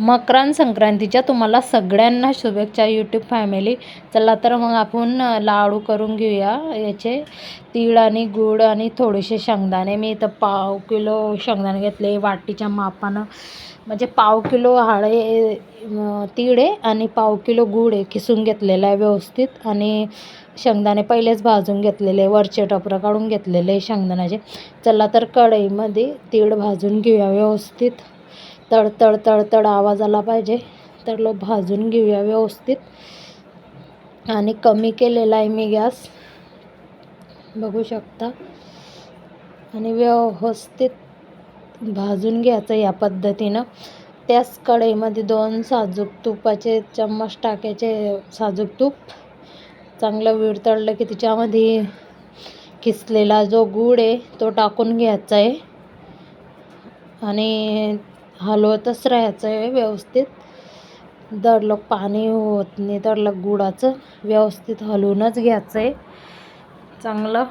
मकरान संक्रांतीच्या तुम्हाला सगळ्यांना शुभेच्छा यूट्यूब फॅमिली चला तर मग आपण लाडू करून घेऊया. याचे तीळ आणि गूळ आणि थोडेसे शेंगदाणे. मी इथं पाव किलो शेंगदाणे घेतले. वाटीच्या मापानं. म्हणजे पाव किलो हाळे तीळ आहे आणि पाव किलो गूळ आहे. किसून घेतलेला आहे व्यवस्थित. आणि शेंगदाणे पहिलेच भाजून घेतलेले वरचे टपरं काढून घेतलेले शेंगदाण्याचे. चला तर कढईमध्ये तीळ भाजून घेऊया व्यवस्थित. तडतड तडतड आवाज आला पाहिजे. तर लो भाजून घेऊया व्यवस्थित. आणि कमी केलेला आहे मी गॅस. बघू शकता. आणि व्यवस्थित भाजून घ्यायचं या पद्धतीनं. त्याच कढईमध्ये दोन साजूक तुपाचे चम्मच टाकायचे. साजूक तूप. चांगलं विरतळलं की त्याच्यामध्ये किसलेला जो गूळ आहे तो टाकून घ्यायचा आहे. आणि हलवतच राहायचं आहे व्यवस्थित. दडलं पाणी होत नाही दडलं गुळाचं व्यवस्थित हलवूनच घ्यायचं आहे चांगलं.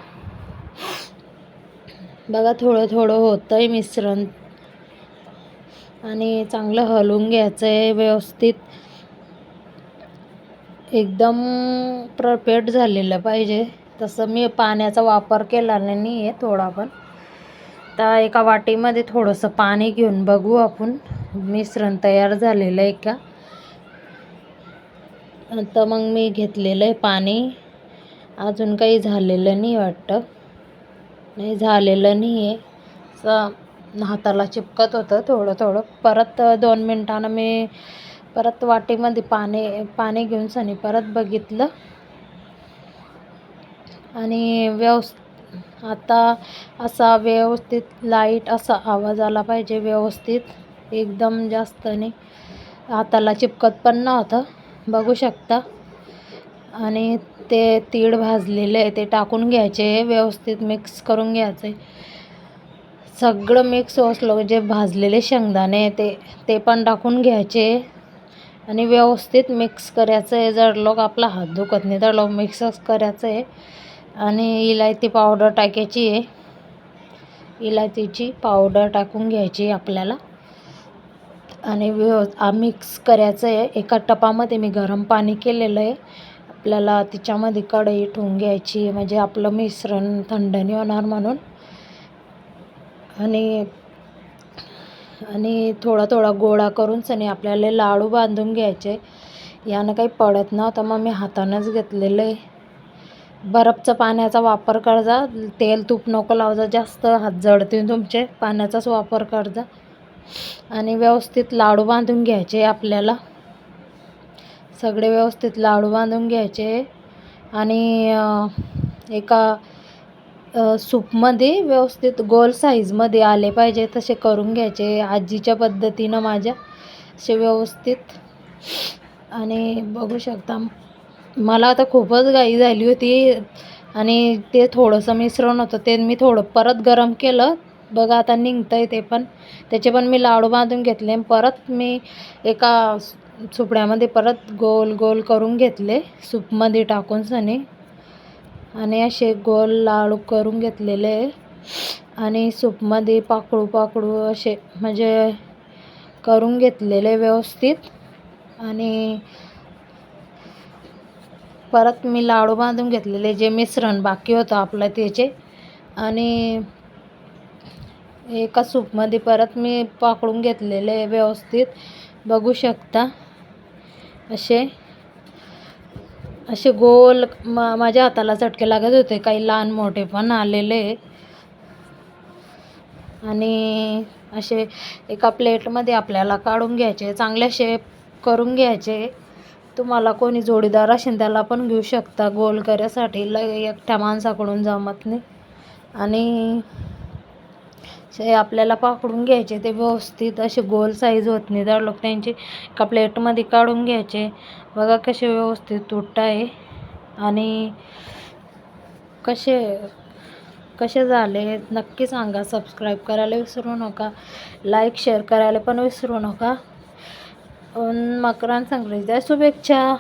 बघा थोडं थोडं होतं आहे मिश्रण. आणि चांगलं हलवून घ्यायचं आहे व्यवस्थित. एकदम परफेक्ट झालेलं पाहिजे. तसं मी पाण्याचा वापर केला नाही आहे थोडा पण. आता एका वाटीमध्ये थोडंसं पाणी घेऊन बघू आपण. मिश्रण तयार झालेलं आहे का? आता मग मी घेतलेलं आहे पाणी. अजून काही झालेलं नाही वाटतं. नाही झालेलं नाही आहे. असं हाताला चिपकत होतं थोडं थोडं. परत दोन मिनटानं मी परत वाटीमध्ये पाणी पाणी घेऊन सनी परत बघितलं. आणि व्यवस्थित आता असा व्यवस्थित लाइट असा आवाज आला पाहिजे व्यवस्थित. एकदम जास्त नाही हाताला चिपकत पण नव्हतं. बघू शकता. आणि ते तीळ भाजलेले आहे ते टाकून घ्यायचे व्यवस्थित मिक्स करून घ्यायचे सगळं मिक्स असलं जे भाजलेले शेंगदाणे ते ते पण टाकून घ्यायचे आणि व्यवस्थित मिक्स करायचं आहे. जर लोक आपला हात दुखत नाही तर लोक मिक्सच करायचं आहे. आणि इलायची पावडर टाकायची आहे. इलायचीची पावडर टाकून घ्यायची आपल्याला. आणि व्यव मिक्स करायचं आहे. एका टपामध्ये मी गरम पाणी केलेलं आहे. आपल्याला तिच्यामध्ये कढई ठेवून घ्यायची म्हणजे आपलं मिश्रण थंड नाही होणार म्हणून. आणि आणि थोडा थोडा गोळा करून आणि आपल्याला लाडू बांधून घ्यायचे. यानं काही पडत नव्हतं मग मी हातानंच घेतलेलं आहे. बरफचं पाण्याचा वापर करजा तेल तूप नको लावजा जास्त हात जळतील तुमचे पाण्याचाच वापर करजा. आणि व्यवस्थित लाडू बांधून घ्यायचे आपल्याला. सगळे व्यवस्थित लाडू बांधून घ्यायचे. आणि एका सूपमध्ये व्यवस्थित गोल साईजमध्ये आले पाहिजे तसे करून घ्यायचे. आजीच्या पद्धतीनं माझ्या. असे व्यवस्थित. आणि बघू शकता मला आता खूपच घाई झाली होती आणि ते थोडंसं मिश्रण होतं ते मी थोडं परत गरम केलं. बघा आता निघतं आहे ते पण. त्याचे पण मी लाडू बांधून घेतले परत मी एका सुपड्यामध्ये परत गोल गोल करून घेतले सूपमध्ये टाकून सनी. आणि असे गोल लाडू करून घेतलेले. आणि सूपमध्ये पाकळू पाकळू असे म्हणजे करून घेतलेले व्यवस्थित. आणि परत मी लाडू बांधून घेतलेले जे मिश्रण बाकी होतं आपलं त्याचे. आणि एका सूपमध्ये परत मी पाकडून घेतलेले व्यवस्थित. बघू शकता असे असे गोल मा माझ्या हाताला चटके लागत होते. काही लहान मोठे पण आलेले आणि असे एका प्लेटमध्ये आपल्याला काढून घ्यायचे चांगले शेप करून घ्यायचे. तुम्हाला कोणी जोडीदार असेल त्याला पण घेऊ शकता. गोल करायसाठी ल एकट्या माणसाकडून जमत नाही. आणि आपल्याला पाकडून घ्यायचे ते व्यवस्थित असे गोल साईज होत नाही. त्या लोक त्यांची एका प्लेटमध्ये काढून घ्यायचे. बघा कसे व्यवस्थित तुटत आहे. आणि कसे कसे झाले नक्की सांगा. सबस्क्राईब करायला विसरू नका. लाईक शेअर करायला पण विसरू नका. मकरान संक्रांतीच्या शुभेच्छा.